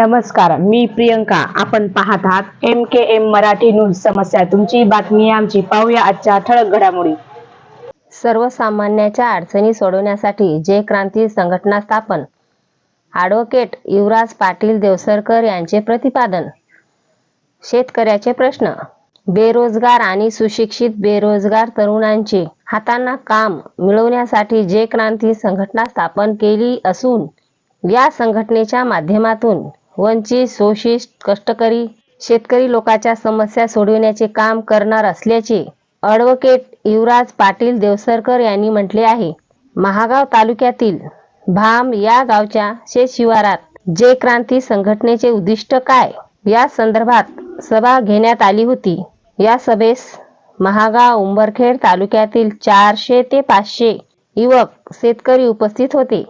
नमस्कार मी प्रियंका. आपण पाहत आहात M K M Marathi news समस्या. तुमची बातमी आमची. पाहूया आजच्या ठळक घडामोडी. सर्वसामान्याच्या अडचणी सोडवण्यासाठी जे क्रांती संघटना स्थापन ॲडव्होकेट युवराज पाटील देवसरकर यांचे प्रतिपादन. शेतकऱ्याचे प्रश्न बेरोजगार आणि सुशिक्षित बेरोजगार तरुणांचे हातांना काम मिळवण्यासाठी जे क्रांती संघटना स्थापन केली असून या संघटनेच्या माध्यमातून वंचित शोषित कष्टकरी शेतकरी लोकांच्या समस्या सोडविण्याचे काम करणार असल्याचे ॲडव्होकेट युवराज पाटील देवसरकर यांनी म्हटले आहे. महागाव तालुक्यातील भाम या गावच्या शेतशिवारात जे क्रांती संघटनेचे उद्दिष्ट काय या संदर्भात सभा घेण्यात आली होती. या सभेस महागाव उंबरखेड तालुक्यातील चारशे ते पाचशे युवक शेतकरी उपस्थित होते.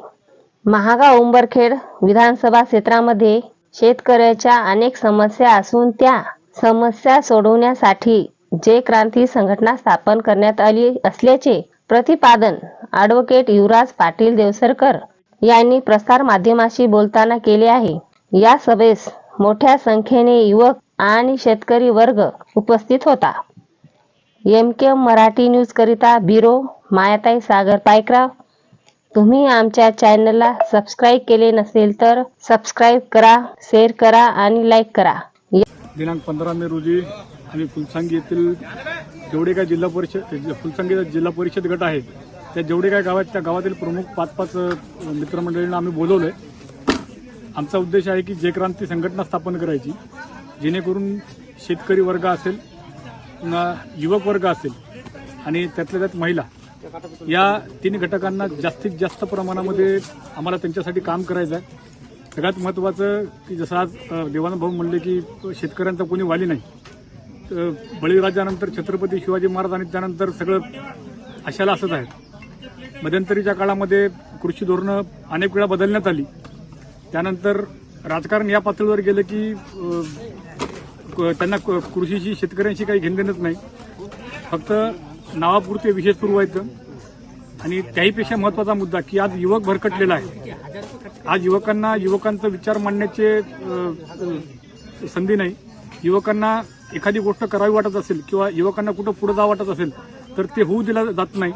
महागाव उंबरखेड विधानसभा क्षेत्रामध्ये शेतकऱ्याच्या अनेक समस्या असून त्या समस्या सोडवण्यासाठी जे क्रांती संघटना स्थापन करण्यात आली असल्याचे प्रतिपादन ॲडव्होकेट युवराज पाटील देवसरकर यांनी प्रसार माध्यमाशी बोलताना केले आहे. या सभेस मोठ्या संख्येने युवक आणि शेतकरी वर्ग उपस्थित होता. एम के मराठी न्यूज करिता ब्युरो मायाताई सागर पायकराव तुम्ही आमच्या चॅनलला सबस्क्राईब केले नसेल तर सबस्क्राईब करा शेअर करा आणि लाईक करा. दिनांक पंधरा मे रोजी आम्ही फुलसांगी येथील जेवढे काय जिल्हा परिषद फुलसांगीचा जिल्हा परिषद गट आहे त्या जेवढे काय गावात त्या गावातील प्रमुख पाच पाच मित्रमंडळींना आम्ही बोलवलंय. आमचा उद्देश आहे की जयक्रांती संघटना स्थापन करायची जेणेकरून शेतकरी वर्ग असेल पुन्हा युवक वर्ग असेल आणि त्यातल्या त्यात महिला. या तीन घटकांना जास्तीत जास्त प्रमाणामध्ये आम्हाला त्यांच्यासाठी काम करायचं आहे. सगळ्यात महत्त्वाचं की जसं आज देवानुभाऊ म्हणले की शेतकऱ्यांचा कोणी वाली नाही. बळीराजानंतर छत्रपती शिवाजी महाराज आणि त्यानंतर सगळं अशाला असंच आहे मध्यंतरीच्या काळामध्ये कृषी धोरणं अनेक वेळा बदलण्यात आली. त्यानंतर राजकारण या पातळीवर गेलं की क- त्यांना क- कृषीशी शेतकऱ्यांशी काही घेणदेणच नाही. फक्त नावापुरते विशेष सुरू व्हायचं आणि त्याहीपेक्षा महत्त्वाचा मुद्दा की आज युवक भरकटलेला आहे. आज युवकांना युवकांचा विचार मांडण्याचे संधी नाही. युवकांना एखादी गोष्ट करावी वाटत असेल किंवा युवकांना कुठं पुढं जावं वाटत असेल तर ते होऊ दिला जात नाही.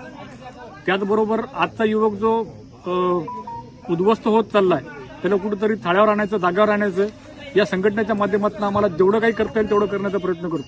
त्याचबरोबर आजचा युवक जो उद्ध्वस्त होत चाललाय त्याला कुठंतरी थाळ्यावर आणायचं जागावर आणायचं या संघटनेच्या माध्यमातून आम्हाला जेवढं काही करता येईल तेवढं करण्याचा प्रयत्न करतो.